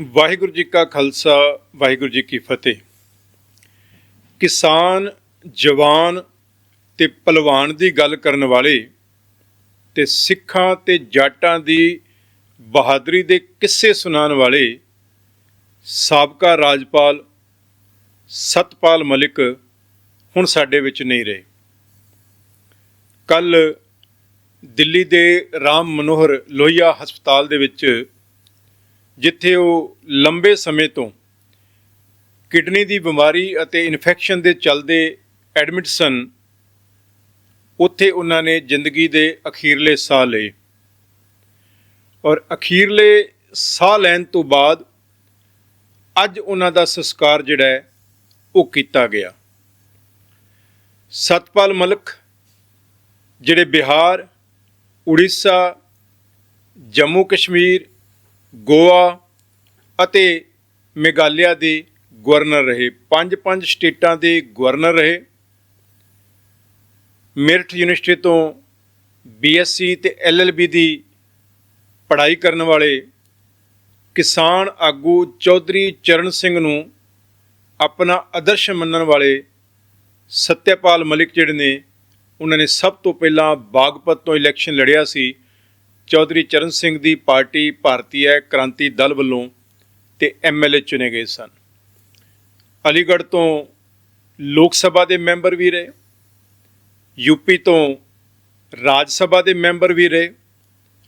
ਵਾਹਿਗੁਰੂ ਜੀ ਕਾ ਖਾਲਸਾ, ਵਾਹਿਗੁਰੂ ਜੀ ਕੀ ਫਤਿਹ। ਕਿਸਾਨ, ਜਵਾਨ ਤੇ ਪਹਿਲਵਾਨ ਦੀ ਗੱਲ ਕਰਨ ਵਾਲੇ ਤੇ ਸਿੱਖਾਂ ਤੇ ਜਾਟਾਂ ਦੀ ਬਹਾਦਰੀ ਦੇ ਕਿੱਸੇ ਸੁਣਾਉਣ ਵਾਲੇ ਸਾਬਕਾ ਰਾਜਪਾਲ ਸਤਪਾਲ ਮਲਿਕ ਹੁਣ ਸਾਡੇ ਵਿੱਚ ਨਹੀਂ ਰਹੇ। ਕੱਲ ਦਿੱਲੀ ਦੇ ਰਾਮ ਮਨੋਹਰ ਲੋਹੀਆ ਹਸਪਤਾਲ ਦੇ ਵਿੱਚ ਜਿੱਥੇ ਉਹ ਲੰਬੇ ਸਮੇਂ ਤੋਂ ਕਿਡਨੀ ਦੀ ਬਿਮਾਰੀ ਅਤੇ ਇਨਫੈਕਸ਼ਨ ਦੇ ਚੱਲਦੇ ਐਡਮਿਟ ਸਨ, ਉੱਥੇ ਉਹਨਾਂ ਨੇ ਜ਼ਿੰਦਗੀ ਦੇ ਅਖੀਰਲੇ ਸਾਹ ਲਏ। ਔਰ ਅਖੀਰਲੇ ਸਾਹ ਲੈਣ ਤੋਂ ਬਾਅਦ ਅੱਜ ਉਹਨਾਂ ਦਾ ਸੰਸਕਾਰ ਜਿਹੜਾ ਹੈ, ਉਹ ਕੀਤਾ ਗਿਆ। ਸਤਪਾਲ ਮਲਕ, ਜਿਹੜੇ ਬਿਹਾਰ, ਉੜੀਸਾ ਜੰਮੂ ਕਸ਼ਮੀਰ ਗੋਆ ਅਤੇ ਮੇਘਾਲਿਆ ਦੇ ਗਵਰਨਰ ਰਹੇ। ਪੰਜ ਪੰਜ ਸਟੇਟਾਂ ਦੇ ਗਵਰਨਰ ਰਹੇ। ਮਿਰਠ ਯੂਨੀਵਰਸਿਟੀ ਤੋਂ ਬੀਐਸਸੀ ਤੇ ਐਲਐਲਬੀ ਦੀ ਪੜ੍ਹਾਈ ਕਰਨ ਵਾਲੇ ਕਿਸਾਨ ਆਗੂ ਚੌਧਰੀ ਚਰਨ ਸਿੰਘ ਨੂੰ ਆਪਣਾ ਆਦਰਸ਼ ਮੰਨਣ ਵਾਲੇ ਸਤਿਆਪਾਲ ਮਲਿਕ ਜਿਹੜੇ ਨੇ, ਉਹਨਾਂ ਨੇ ਸਭ ਤੋਂ ਪਹਿਲਾਂ ਬਾਗਪਤ ਤੋਂ ਇਲੈਕਸ਼ਨ ਲੜਿਆ ਸੀ। ਚੌਧਰੀ ਚਰਨ ਸਿੰਘ ਦੀ ਪਾਰਟੀ ਭਾਰਤੀ ਕ੍ਰਾਂਤੀ ਦਲ ਵੱਲੋਂ ਤੇ ਐਮਐਲਏ ਚੁਣੇ ਗਏ ਸਨ। ਅਲੀਗੜ੍ਹ ਤੋਂ ਲੋਕ ਸਭਾ ਦੇ ਮੈਂਬਰ ਵੀ ਰਹੇ। ਯੂਪੀ ਤੋਂ ਰਾਜ ਸਭਾ ਦੇ ਮੈਂਬਰ ਵੀ ਰਹੇ।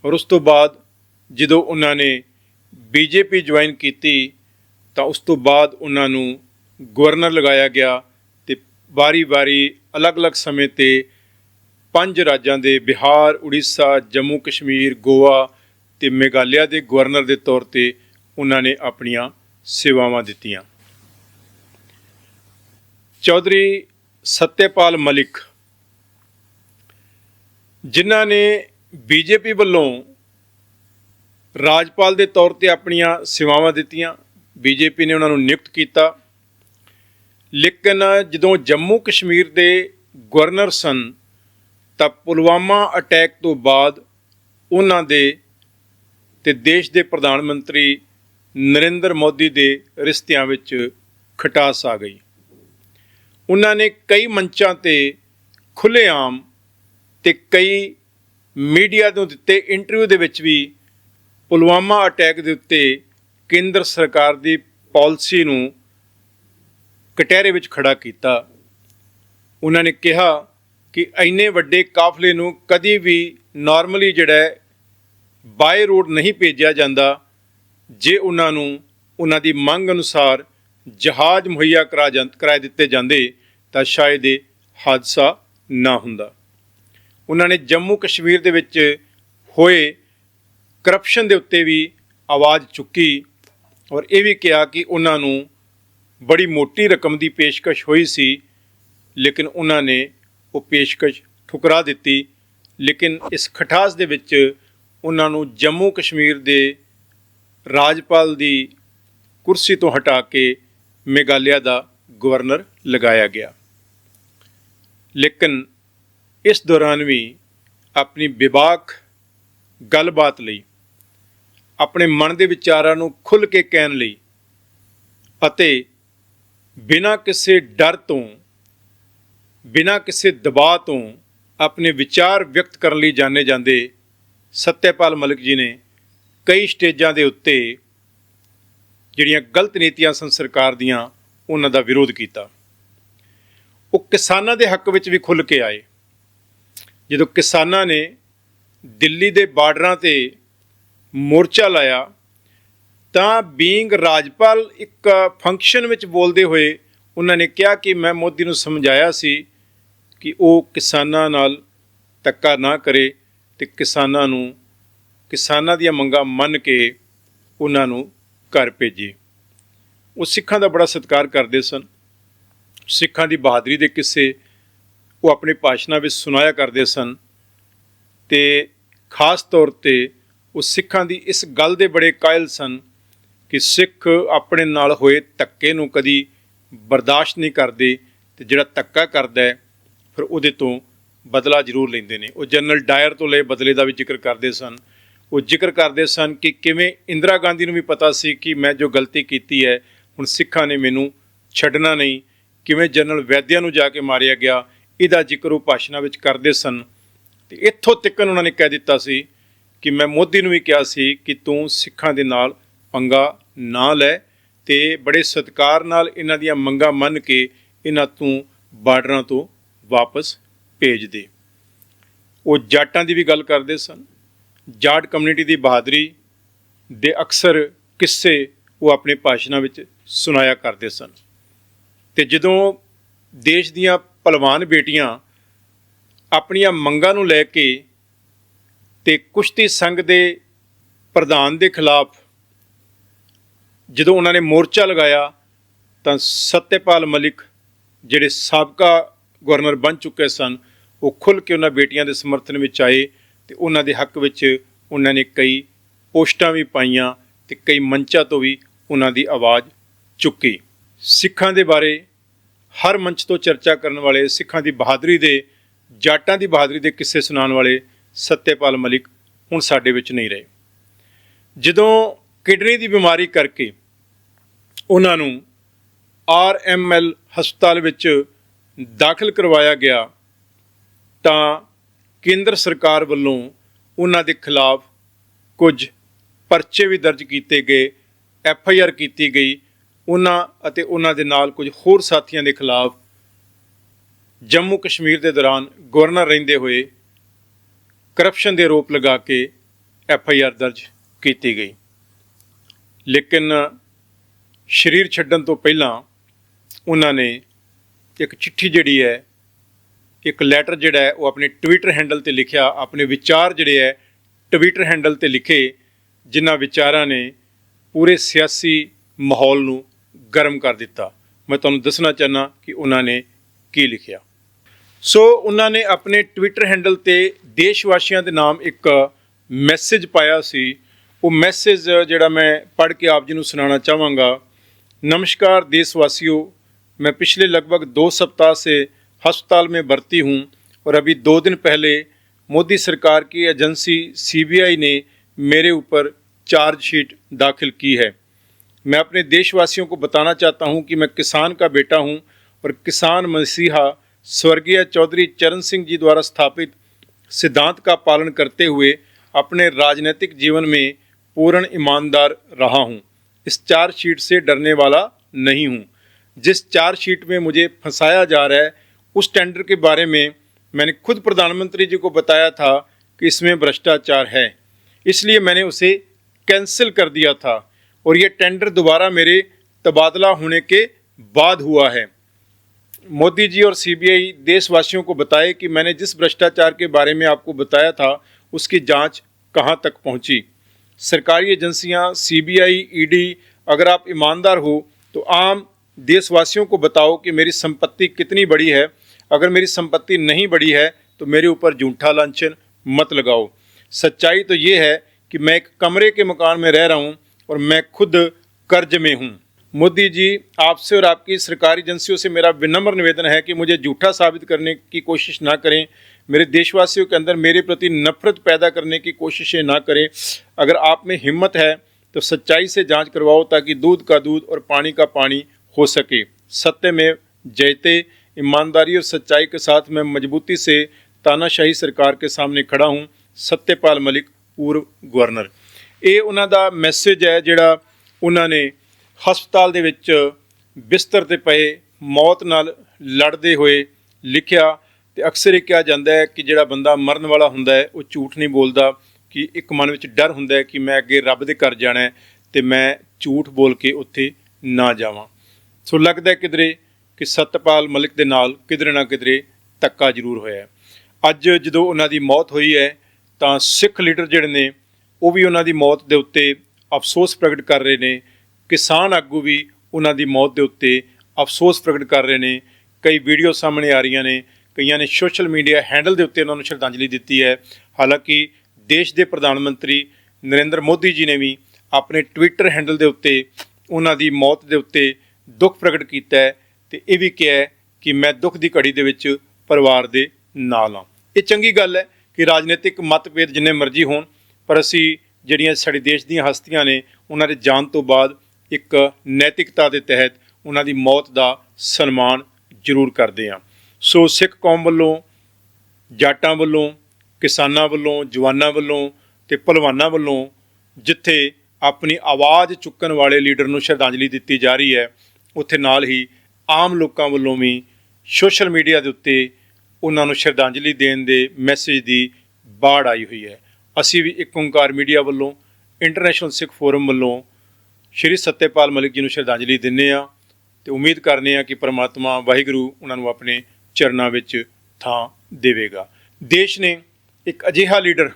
ਔਰ ਉਸ ਤੋਂ ਬਾਅਦ ਜਦੋਂ ਉਹਨਾਂ ਨੇ ਬੀਜੇਪੀ ਜੁਆਇਨ ਕੀਤੀ, ਤਾਂ ਉਸ ਤੋਂ ਬਾਅਦ ਉਹਨਾਂ ਨੂੰ ਗਵਰਨਰ ਲਗਾਇਆ ਗਿਆ ਤੇ ਵਾਰੀ-ਵਾਰੀ, ਅਲੱਗ-ਅਲੱਗ ਸਮੇਂ ਤੇ ਪੰਜ ਰਾਜਾਂ ਦੇ ਬਿਹਾਰ, ਉੜੀਸਾ, ਜੰਮੂ, ਕਸ਼ਮੀਰ, ਗੋਆ ਤੇ ਮੇਘਾਲਿਆ ਦੇ ਗਵਰਨਰ ਦੇ ਤੌਰ ਤੇ ਉਹਨਾਂ ਨੇ ਆਪਣੀਆਂ ਸੇਵਾਵਾਂ ਦਿੱਤੀਆਂ। ਚੌਧਰੀ ਸਤਿਆਪਾਲ ਮਲਿਕ, ਜਿਨ੍ਹਾਂ ਨੇ ਬੀਜੇਪੀ ਵੱਲੋਂ ਰਾਜਪਾਲ ਦੇ ਤੌਰ ਤੇ ਆਪਣੀਆਂ ਸੇਵਾਵਾਂ ਦਿੱਤੀਆਂ। ਬੀਜੇਪੀ ਨੇ ਉਹਨਾਂ ਨੂੰ ਨਿਯੁਕਤ ਕੀਤਾ। ਲੇਕਿਨ ਜਦੋਂ ਜੰਮੂ ਕਸ਼ਮੀਰ ਦੇ ਗਵਰਨਰ ਸਨ ਤਾਂ ਪੁਲਵਾਮਾ ਅਟੈਕ ਤੋਂ ਬਾਅਦ ਉਹਨਾਂ ਦੇ ਤੇ ਦੇਸ਼ ਦੇ ਪ੍ਰਧਾਨ ਮੰਤਰੀ ਨਰਿੰਦਰ ਮੋਦੀ ਦੇ ਰਿਸ਼ਤਿਆਂ ਵਿੱਚ ਖਟਾਸ ਆ ਗਈ। ਉਹਨਾਂ ਨੇ ਕਈ ਮੰਚਾਂ ਤੇ ਖੁੱਲ੍ਹੇਆਮ ਤੇ ਕਈ ਮੀਡੀਆ ਨੂੰ ਦਿੱਤੇ ਇੰਟਰਵਿਊ ਦੇ ਵਿੱਚ ਵੀ ਪੁਲਵਾਮਾ ਅਟੈਕ ਦੇ ਉੱਤੇ ਕੇਂਦਰ ਸਰਕਾਰ ਦੀ ਪਾਲਿਸੀ ਨੂੰ ਕਟਹਿਰੇ ਵਿੱਚ ਖੜਾ ਕੀਤਾ। ਉਹਨਾਂ ਨੇ ਕਿਹਾ ਕਿ ਇੰਨੇ ਵੱਡੇ ਕਾਫਲੇ ਨੂੰ ਕਦੀ ਵੀ ਨਾਰਮਲੀ ਜਿਹੜਾ ਬਾਏ ਰੋਡ ਨਹੀਂ ਭੇਜਿਆ ਜਾਂਦਾ, ਜੇ ਉਹਨਾਂ ਨੂੰ, ਉਹਨਾਂ ਦੀ ਮੰਗ ਅਨੁਸਾਰ ਜਹਾਜ਼ ਮੁਹੱਈਆ ਕਰਾ ਜਾਂ, ਕਰਾਏ ਦਿੱਤੇ ਜਾਂਦੇ, ਤਾਂ ਸ਼ਾਇਦ ਇਹ ਹਾਦਸਾ ਨਾ ਹੁੰਦਾ। ਉਹਨਾਂ ਨੇ ਜੰਮੂ ਕਸ਼ਮੀਰ ਦੇ ਵਿੱਚ ਹੋਏ ਕਰਪਸ਼ਨ ਦੇ ਉੱਤੇ ਵੀ ਆਵਾਜ਼ ਚੁੱਕੀ ਔਰ ਇਹ ਵੀ ਕਿਹਾ ਕਿ ਉਹਨਾਂ ਨੂੰ ਬੜੀ ਮੋਟੀ ਰਕਮ ਦੀ ਪੇਸ਼ਕਸ਼ ਹੋਈ ਸੀ, ਲੇਕਿਨ ਉਹਨਾਂ ਨੇ ਉਹ ਪੇਸ਼ਕਸ਼ ਠੁਕਰਾ ਦਿੱਤੀ, ਲੇਕਿਨ ਇਸ ਖਟਾਸ ਦੇ ਵਿੱਚ ਉਹਨਾਂ ਨੂੰ ਜੰਮੂ ਕਸ਼ਮੀਰ ਦੇ ਰਾਜਪਾਲ ਦੀ ਕੁਰਸੀ ਤੋਂ ਹਟਾ ਕੇ ਮੇਘਾਲਿਆ ਦਾ ਗਵਰਨਰ ਲਗਾਇਆ ਗਿਆ। ਲੇਕਿਨ ਇਸ ਦੌਰਾਨ ਵੀ ਆਪਣੀ ਵਿਵਾਕ ਗੱਲਬਾਤ ਲਈ, ਆਪਣੇ ਮਨ ਦੇ ਵਿਚਾਰਾਂ ਨੂੰ ਖੁੱਲ੍ਹ ਕੇ ਕਹਿਣ ਲਈ ਅਤੇ ਬਿਨਾਂ ਕਿਸੇ ਡਰ ਤੋਂ ਬਿਨਾਂ ਕਿਸੇ ਦਬਾਅ ਤੋਂ ਆਪਣੇ ਵਿਚਾਰ ਵਿਅਕਤ ਕਰਨ ਲਈ ਜਾਣੇ ਜਾਂਦੇ ਸਤਿਆਪਾਲ ਮਲਿਕ ਜੀ ਨੇ ਕਈ ਸਟੇਜਾਂ ਦੇ ਉੱਤੇ ਜਿਹੜੀਆਂ ਗਲਤ ਨੀਤੀਆਂ ਸਨ ਸਰਕਾਰ ਦੀਆਂ, ਉਹਨਾਂ ਦਾ ਵਿਰੋਧ ਕੀਤਾ। ਉਹ ਕਿਸਾਨਾਂ ਦੇ ਹੱਕ ਵਿੱਚ ਵੀ ਖੁੱਲ੍ਹ ਕੇ ਆਏ। ਜਦੋਂ ਕਿਸਾਨਾਂ ਨੇ ਦਿੱਲੀ ਦੇ ਬਾਰਡਰਾਂ ਤੇ ਮੋਰਚਾ ਲਾਇਆ, ਤਾਂ ਬੀਇੰਗ ਰਾਜਪਾਲ ਇੱਕ ਫੰਕਸ਼ਨ ਵਿੱਚ ਬੋਲਦੇ ਹੋਏ ਉਹਨਾਂ ਨੇ ਕਿਹਾ ਕਿ ਮੈਂ ਮੋਦੀ ਨੂੰ ਸਮਝਾਇਆ ਸੀ ਕਿ ਉਹ ਕਿਸਾਨਾਂ ਨਾਲ ਧੱਕਾ ਨਾ ਕਰੇ ਤੇ ਕਿਸਾਨਾਂ ਨੂੰ, ਕਿਸਾਨਾਂ ਦੀਆਂ ਮੰਗਾਂ ਮੰਨ ਕੇ ਉਹਨਾਂ ਨੂੰ ਘਰ ਭੇਜੇ। ਉਹ ਸਿੱਖਾਂ ਦਾ ਬੜਾ ਸਤਿਕਾਰ ਕਰਦੇ ਸਨ। ਸਿੱਖਾਂ ਦੀ ਬਹਾਦਰੀ ਦੇ ਕਿੱਸੇ ਉਹ ਆਪਣੇ ਭਾਸ਼ਣਾਂ ਵਿੱਚ ਸੁਣਾਇਆ ਕਰਦੇ ਸਨ ਤੇ ਖਾਸ ਤੌਰ ਤੇ ਉਹ ਸਿੱਖਾਂ ਦੀ ਇਸ ਗੱਲ ਦੇ ਬੜੇ ਕਾਇਲ ਸਨ ਕਿ ਸਿੱਖ ਆਪਣੇ ਨਾਲ ਹੋਏ ਧੱਕੇ ਨੂੰ ਕਦੀ ਬਰਦਾਸ਼ਤ ਨਹੀਂ ਕਰਦੇ ਤੇ ਜਿਹੜਾ ਧੱਕਾ ਕਰਦਾ ਹੈ ਫਿਰ ਉਹਦੇ ਤੋਂ ਬਦਲਾ ਜ਼ਰੂਰ ਲੈਂਦੇ ਨੇ। ਉਹ ਜਨਰਲ ਡਾਇਰ ਤੋਂ ਲਏ ਬਦਲੇ ਦਾ ਵੀ ਜ਼ਿਕਰ ਕਰਦੇ ਸਨ। ਉਹ ਜ਼ਿਕਰ ਕਰਦੇ ਸਨ ਕਿ ਕਿਵੇਂ ਇੰਦਰਾ ਗਾਂਧੀ ਨੂੰ ਵੀ ਪਤਾ ਸੀ ਕਿ ਮੈਂ ਜੋ ਗਲਤੀ ਕੀਤੀ ਹੈ, ਹੁਣ ਸਿੱਖਾਂ ਨੇ ਮੈਨੂੰ ਛੱਡਣਾ ਨਹੀਂ। ਕਿਵੇਂ ਜਨਰਲ ਵੈਦਿਆ ਨੂੰ ਜਾ ਕੇ ਮਾਰਿਆ ਗਿਆ, ਇਹਦਾ ਜ਼ਿਕਰ ਉਹ ਭਾਸ਼ਣਾਂ ਵਿੱਚ ਕਰਦੇ ਸਨ। ਤੇ ਇੱਥੋਂ ਤੱਕ ਉਹਨਾਂ ਨੇ ਕਹਿ ਦਿੱਤਾ ਸੀ ਕਿ ਮੈਂ ਮੋਦੀ ਨੂੰ ਵੀ ਕਿਹਾ ਸੀ ਕਿ ਤੂੰ ਸਿੱਖਾਂ ਦੇ ਨਾਲ ਪੰਗਾ ਨਾ ਲੈ ਤੇ ਬੜੇ ਸਤਿਕਾਰ ਨਾਲ ਇਹਨਾਂ ਦੀਆਂ ਮੰਗਾਂ ਮੰਨ ਕੇ ਇਹਨਾਂ ਤੋਂ ਬਾਰਡਰਾਂ ਤੋਂ ਵਾਪਸ ਭੇਜ ਦੇ ਉਹ ਜਾਟਾਂ ਦੀ ਵੀ ਗੱਲ ਕਰਦੇ ਸਨ। ਜਾਟ ਕਮਿਊਨਿਟੀ ਦੀ ਬਹਾਦਰੀ ਦੇ ਅਕਸਰ ਕਿੱਸੇ ਉਹ ਆਪਣੇ ਭਾਸ਼ਣਾਂ ਵਿੱਚ ਸੁਣਾਇਆ ਕਰਦੇ ਸਨ। ਤੇ ਜਦੋਂ ਦੇਸ਼ ਦੀਆਂ ਪਹਿਲਵਾਨ ਬੇਟੀਆਂ ਆਪਣੀਆਂ ਮੰਗਾਂ ਨੂੰ ਲੈ ਕੇ ਤੇ ਕੁਸ਼ਤੀ ਸੰਘ ਦੇ ਪ੍ਰਧਾਨ ਦੇ ਖਿਲਾਫ ਜਦੋਂ ਉਹਨਾਂ ਨੇ ਮੋਰਚਾ ਲਗਾਇਆ, ਤਾਂ ਸਤਿਆਪਾਲ ਮਲਿਕ, ਜਿਹੜੇ ਸਾਬਕਾ ਗਵਰਨਰ ਬਣ ਚੁੱਕੇ ਸਨ। ਉਹ ਖੁੱਲ੍ਹ ਕੇ ਉਹਨਾਂ ਬੇਟੀਆਂ ਦੇ ਸਮਰਥਨ ਵਿੱਚ ਆਏ ਤੇ ਉਹਨਾਂ ਦੇ ਹੱਕ ਵਿੱਚ ਉਹਨਾਂ ਨੇ ਕਈ ਪੋਸਟਾਂ ਵੀ ਪਾਈਆਂ ਤੇ ਕਈ ਮੰਚਾਂ ਤੋਂ ਵੀ ਉਹਨਾਂ ਦੀ ਆਵਾਜ਼ ਚੁੱਕੀ। ਸਿੱਖਾਂ ਦੇ ਬਾਰੇ ਹਰ ਮੰਚ ਤੋਂ ਚਰਚਾ ਕਰਨ ਵਾਲੇ, ਸਿੱਖਾਂ ਦੀ ਬਹਾਦਰੀ ਦੇ, ਜਾਟਾਂ ਦੀ ਬਹਾਦਰੀ ਦੇ ਕਿੱਸੇ ਸੁਣਾਉਣ ਵਾਲੇ ਸਤਿਆਪਾਲ ਮਲਿਕ ਹੁਣ ਸਾਡੇ ਵਿੱਚ ਨਹੀਂ ਰਹੇ। ਜਦੋਂ ਕਿਡਨੀ ਦੀ ਬਿਮਾਰੀ ਕਰਕੇ ਉਹਨਾਂ ਨੂੰ ਆਰਐਮਐਲ ਹਸਪਤਾਲ ਵਿੱਚ ਦਾਖਲ ਕਰਵਾਇਆ ਗਿਆ ਤਾਂ ਕੇਂਦਰ ਸਰਕਾਰ ਵੱਲੋਂ ਉਹਨਾਂ ਦੇ ਖਿਲਾਫ ਕੁਝ ਪਰਚੇ ਵੀ ਦਰਜ ਕੀਤੇ ਗਏ, ਐਫ ਆਈ ਆਰ ਕੀਤੀ ਗਈ। ਉਹਨਾਂ ਅਤੇ ਉਹਨਾਂ ਦੇ ਨਾਲ ਕੁਝ ਹੋਰ ਸਾਥੀਆਂ ਦੇ ਖਿਲਾਫ ਜੰਮੂ ਕਸ਼ਮੀਰ ਦੇ ਦੌਰਾਨ ਗਵਰਨਰ ਰਹਿੰਦੇ ਹੋਏ ਕਰਪਸ਼ਨ ਦੇ ਆਰੋਪ ਲਗਾ ਕੇ ਐਫ ਆਈ ਆਰ ਦਰਜ ਕੀਤੀ ਗਈ। ਲੇਕਿਨ ਸ਼ਰੀਰ ਛੱਡਣ ਤੋਂ ਪਹਿਲਾਂ ਉਹਨਾਂ ਨੇ ਤੇ ਇੱਕ ਚਿੱਠੀ ਜਿਹੜੀ ਹੈ ਇੱਕ ਲੈਟਰ ਜਿਹੜਾ ਹੈ, ਉਹ ਆਪਣੇ ਟਵਿੱਟਰ ਹੈਂਡਲ ਤੇ ਲਿਖਿਆ, ਆਪਣੇ ਵਿਚਾਰ ਜਿਹੜੇ ਹੈ ਟਵਿੱਟਰ ਹੈਂਡਲ ਤੇ ਲਿਖੇ, ਜਿਨ੍ਹਾਂ ਵਿਚਾਰਾਂ ਨੇ ਪੂਰੇ ਸਿਆਸੀ ਮਾਹੌਲ ਨੂੰ ਗਰਮ ਕਰ ਦਿੱਤਾ। ਮੈਂ ਤੁਹਾਨੂੰ ਦੱਸਣਾ ਚਾਹਨਾ ਕਿ ਉਹਨਾਂ ਨੇ ਕੀ ਲਿਖਿਆ। ਸੋ, ਉਹਨਾਂ ਨੇ ਆਪਣੇ ਟਵਿੱਟਰ ਹੈਂਡਲ ਤੇ ਦੇਸ਼ ਵਾਸੀਆਂ ਦੇ ਨਾਮ ਇੱਕ ਮੈਸੇਜ ਪਾਇਆ ਸੀ। ਉਹ ਮੈਸੇਜ ਜਿਹੜਾ ਮੈਂ ਪੜ੍ਹ ਕੇ ਆਪ ਜੀ ਨੂੰ ਸੁਣਾਉਣਾ ਚਾਹਾਂਗਾ। ਨਮਸਕਾਰ ਦੇਸ਼ ਵਾਸੀਓ मैं पिछले लगभग दो सप्ताह से अस्पताल में भर्ती हूँ और अभी दो दिन पहले मोदी सरकार की एजेंसी सीबीआई ने मेरे ऊपर चार्जशीट दाखिल की है। मैं अपने देशवासियों को बताना चाहता हूँ कि मैं किसान का बेटा हूँ और किसान मसीहा स्वर्गीय चौधरी चरण सिंह जी द्वारा स्थापित सिद्धांत का पालन करते हुए अपने राजनीतिक जीवन में पूर्ण ईमानदार रहा हूँ। इस चार्जशीट से डरने वाला नहीं हूँ। जिस चार्जशीट में मुझे फंसाया जा रहा है, उस टेंडर के बारे में मैंने खुद प्रधानमंत्री जी को बताया था कि इसमें भ्रष्टाचार है। इसलिए मैंने उसे कैंसिल कर दिया था और यह टेंडर दोबारा मेरे तबादला होने के बाद हुआ है। मोदी जी और सीबीआई देशवासियों को बताए कि मैंने जिस भ्रष्टाचार के बारे में आपको बताया था, उसकी जाँच कहाँ तक पहुँची? सरकारी एजेंसियाँ, सीबीआई, ईडी, अगर आप ईमानदार हो तो आम देशवासियों को बताओ कि मेरी संपत्ति कितनी बड़ी है। अगर मेरी संपत्ति नहीं बड़ी है तो मेरे ऊपर झूठा लांछन मत लगाओ। सच्चाई तो ये है कि मैं एक कमरे के मकान में रह रहा हूँ और मैं खुद कर्ज में हूँ। मोदी जी, आपसे और आपकी सरकारी एजेंसियों से मेरा विनम्र निवेदन है कि मुझे झूठा साबित करने की कोशिश ना करें। मेरे देशवासियों के अंदर मेरे प्रति नफरत पैदा करने की कोशिशें ना करें। अगर आप में हिम्मत है तो सच्चाई से जाँच करवाओ ताकि दूध का दूध और पानी का पानी हो सके सत्य में जयते ईमानदारी और सच्चाई के साथ मैं मजबूती से तानाशाही सरकार के सामने खड़ा हूं सत्यपाल मलिक पूर्व ਗਵਰਨਰ ਇਹ ਉਹਨਾਂ ਦਾ ਮੈਸੇਜ ਹੈ ਜਿਹੜਾ ਉਹਨਾਂ ਨੇ ਹਸਪਤਾਲ ਦੇ ਵਿੱਚ ਬਿਸਤਰ ਤੇ ਪਏ ਮੌਤ ਨਾਲ ਲੜਦੇ ਹੋਏ ਲਿਖਿਆ ਤੇ ਅਕਸਰ ਇਹ ਕਿਹਾ ਜਾਂਦਾ ਹੈ ਕਿ ਜਿਹੜਾ ਬੰਦਾ ਮਰਨ ਵਾਲਾ ਹੁੰਦਾ ਹੈ ਉਹ ਝੂਠ ਨਹੀਂ ਬੋਲਦਾ ਕਿ ਇੱਕ ਮਨ ਵਿੱਚ ਡਰ ਹੁੰਦਾ ਹੈ ਕਿ ਮੈਂ ਅੱਗੇ ਰੱਬ ਦੇ ਘਰ ਜਾਣਾ ਹੈ ਤੇ ਮੈਂ ਝੂਠ ਬੋਲ ਕੇ ਉੱਥੇ ਨਾ ਜਾਵਾਂ ਸੋ ਲੱਗਦਾ ਹੈ ਕਿਧਰੇ ਕਿ ਸਤਪਾਲ ਮਲਿਕ ਦੇ ਨਾਲ ਕਿਧਰੇ ਨਾ ਕਿਧਰੇ ਧੱਕਾ ਜ਼ਰੂਰ ਹੋਇਆ ਅੱਜ ਜਦੋਂ ਉਹਨਾਂ ਦੀ ਮੌਤ ਹੋਈ ਹੈ, ਤਾਂ ਸਿੱਖ ਲੀਡਰ ਜਿਹੜੇ ਨੇ, ਉਹ ਵੀ ਉਹਨਾਂ ਦੀ ਮੌਤ ਦੇ ਉੱਤੇ ਅਫਸੋਸ ਪ੍ਰਗਟ ਕਰ ਰਹੇ ਨੇ। ਕਿਸਾਨ ਆਗੂ ਵੀ ਉਹਨਾਂ ਦੀ ਮੌਤ ਦੇ ਉੱਤੇ ਅਫਸੋਸ ਪ੍ਰਗਟ ਕਰ ਰਹੇ ਨੇ। ਕਈ ਵੀਡੀਓ ਸਾਹਮਣੇ ਆ ਰਹੀਆਂ ਨੇ, ਕਈਆਂ ਨੇ ਸੋਸ਼ਲ ਮੀਡੀਆ ਹੈਂਡਲ ਦੇ ਉੱਤੇ ਉਹਨਾਂ ਨੂੰ ਸ਼ਰਧਾਂਜਲੀ ਦਿੱਤੀ ਹੈ। ਹਾਲਾਂਕਿ ਦੇਸ਼ ਦੇ ਪ੍ਰਧਾਨ ਮੰਤਰੀ ਨਰਿੰਦਰ ਮੋਦੀ ਜੀ ਨੇ ਵੀ ਆਪਣੇ ਟਵਿੱਟਰ ਹੈਂਡਲ ਦੇ ਉੱਤੇ ਉਹਨਾਂ ਦੀ ਮੌਤ ਦੇ ਉੱਤੇ ਦੁੱਖ ਪ੍ਰਗਟ ਕੀਤਾ ਹੈ ਤੇ ਇਹ ਵੀ ਕਿਹਾ ਕਿ ਮੈਂ ਦੁੱਖ ਦੀ ਘੜੀ ਦੇ ਵਿੱਚ ਪਰਿਵਾਰ ਦੇ ਨਾਲ ਹਾਂ। ਇਹ ਚੰਗੀ ਗੱਲ ਹੈ ਕਿ ਰਾਜਨੀਤਿਕ ਮਤਭੇਦ ਜਿੰਨੇ ਮਰਜ਼ੀ ਹੋਣ, ਪਰ ਅਸੀਂ ਜਿਹੜੀਆਂ ਸਾਡੇ ਦੇਸ਼ ਦੀਆਂ ਹਸਤੀਆਂ ਨੇ, ਉਹਨਾਂ ਦੇ ਜਾਣ ਤੋਂ ਬਾਅਦ ਇੱਕ ਨੈਤਿਕਤਾ ਦੇ ਤਹਿਤ ਉਹਨਾਂ ਦੀ ਮੌਤ ਦਾ ਸਨਮਾਨ ਜ਼ਰੂਰ ਕਰਦੇ ਹਾਂ। ਸੋ ਸਿੱਖ ਕੌਮ ਵੱਲੋਂ, ਜਾਟਾਂ ਵੱਲੋਂ, ਕਿਸਾਨਾਂ ਵੱਲੋਂ, ਜਵਾਨਾਂ ਵੱਲੋਂ ਤੇ ਪਹਿਲਵਾਨਾਂ ਵੱਲੋਂ ਜਿੱਥੇ ਆਪਣੀ ਆਵਾਜ਼ ਚੁੱਕਣ ਵਾਲੇ ਲੀਡਰ ਨੂੰ ਸ਼ਰਧਾਂਜਲੀ ਦਿੱਤੀ ਜਾ ਰਹੀ ਹੈ ਉੱਥੇ ਨਾਲ ਹੀ ਆਮ ਲੋਕਾਂ ਵੱਲੋਂ ਵੀ ਸੋਸ਼ਲ ਮੀਡੀਆ ਦੇ ਉੱਤੇ ਉਹਨਾਂ ਨੂੰ ਸ਼ਰਧਾਂਜਲੀ ਦੇਣ ਦੇ ਮੈਸੇਜ ਦੀ ਬਾੜ ਆਈ ਹੋਈ ਹੈ। ਅਸੀਂ ਵੀ ਇੱਕ ਓਂਕਾਰ ਮੀਡੀਆ ਵੱਲੋਂ, ਇੰਟਰਨੈਸ਼ਨਲ ਸਿੱਖ ਫੋਰਮ ਵੱਲੋਂ ਸ਼੍ਰੀ ਸੱਤੇਪਾਲ ਮਲਿਕ ਜੀ ਨੂੰ ਸ਼ਰਧਾਂਜਲੀ ਦਿੰਦੇ ਆ ਤੇ ਉਮੀਦ ਕਰਨੇ ਆ ਕਿ ਪ੍ਰਮਾਤਮਾ ਵਾਹਿਗੁਰੂ ਉਹਨਾਂ ਨੂੰ ਆਪਣੇ ਚਰਨਾਂ ਵਿੱਚ ਥਾਂ ਦੇਵੇਗਾ। ਦੇਸ਼ ਨੇ ਇੱਕ ਅਜਿਹਾ ਲੀਡਰ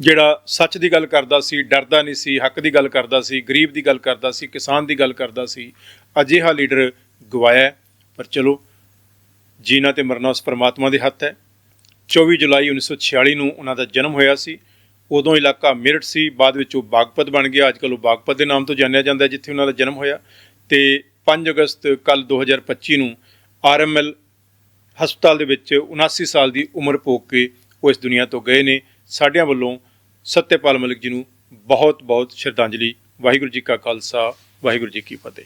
ਜਿਹੜਾ ਸੱਚ ਦੀ ਗੱਲ ਕਰਦਾ ਸੀ, ਡਰਦਾ ਨਹੀਂ ਸੀ, ਹੱਕ ਦੀ ਗੱਲ ਕਰਦਾ ਸੀ, ਗਰੀਬ ਦੀ ਗੱਲ ਕਰਦਾ ਸੀ, ਕਿਸਾਨ ਦੀ ਗੱਲ ਕਰਦਾ ਸੀ, ਅਜਿਹਾ ਲੀਡਰ ਗਵਾਇਆ ਪਰ ਚਲੋ, ਜੀਣਾ ਤੇ ਮਰਨਾ ਉਸ ਪਰਮਾਤਮਾ ਦੇ ਹੱਥ ਹੈ। 24 ਜੁਲਾਈ 1946 ਨੂੰ ਉਹਨਾਂ ਦਾ ਜਨਮ ਹੋਇਆ ਸੀ। ਉਦੋਂ ਇਲਾਕਾ ਮਿਰਟ ਸੀ, ਬਾਅਦ ਵਿੱਚ ਉਹ ਬਾਗਪਤ ਬਣ ਗਿਆ। ਅੱਜਕੱਲ ਉਹ ਬਾਗਪਤ ਦੇ ਨਾਮ ਤੋਂ ਜਾਣਿਆ ਜਾਂਦਾ ਜਿੱਥੇ ਉਹਨਾਂ ਦਾ ਜਨਮ ਹੋਇਆ। ਤੇ 5 ਅਗਸਤ ਕੱਲ 2025 ਨੂੰ ਆਰਐਮਐਲ ਹਸਪਤਾਲ ਦੇ ਵਿੱਚ 79 ਸਾਲ ਦੀ ਉਮਰ ਭੋਗ ਕੇ ਉਹ ਇਸ ਦੁਨੀਆ ਤੋਂ ਗਏ ਨੇ। ਸਾਡਿਆਂ ਵੱਲੋਂ ਸੱਤੇਪਾਲ ਮਲਿਕ ਜੀ ਨੂੰ ਬਹੁਤ ਬਹੁਤ ਸ਼ਰਧਾਂਜਲੀ, ਵਾਹਿਗੁਰੂ ਜੀ ਕਾ ਖਾਲਸਾ, ਵਾਹਿਗੁਰੂ ਜੀ ਕੀ ਫਤਿਹ।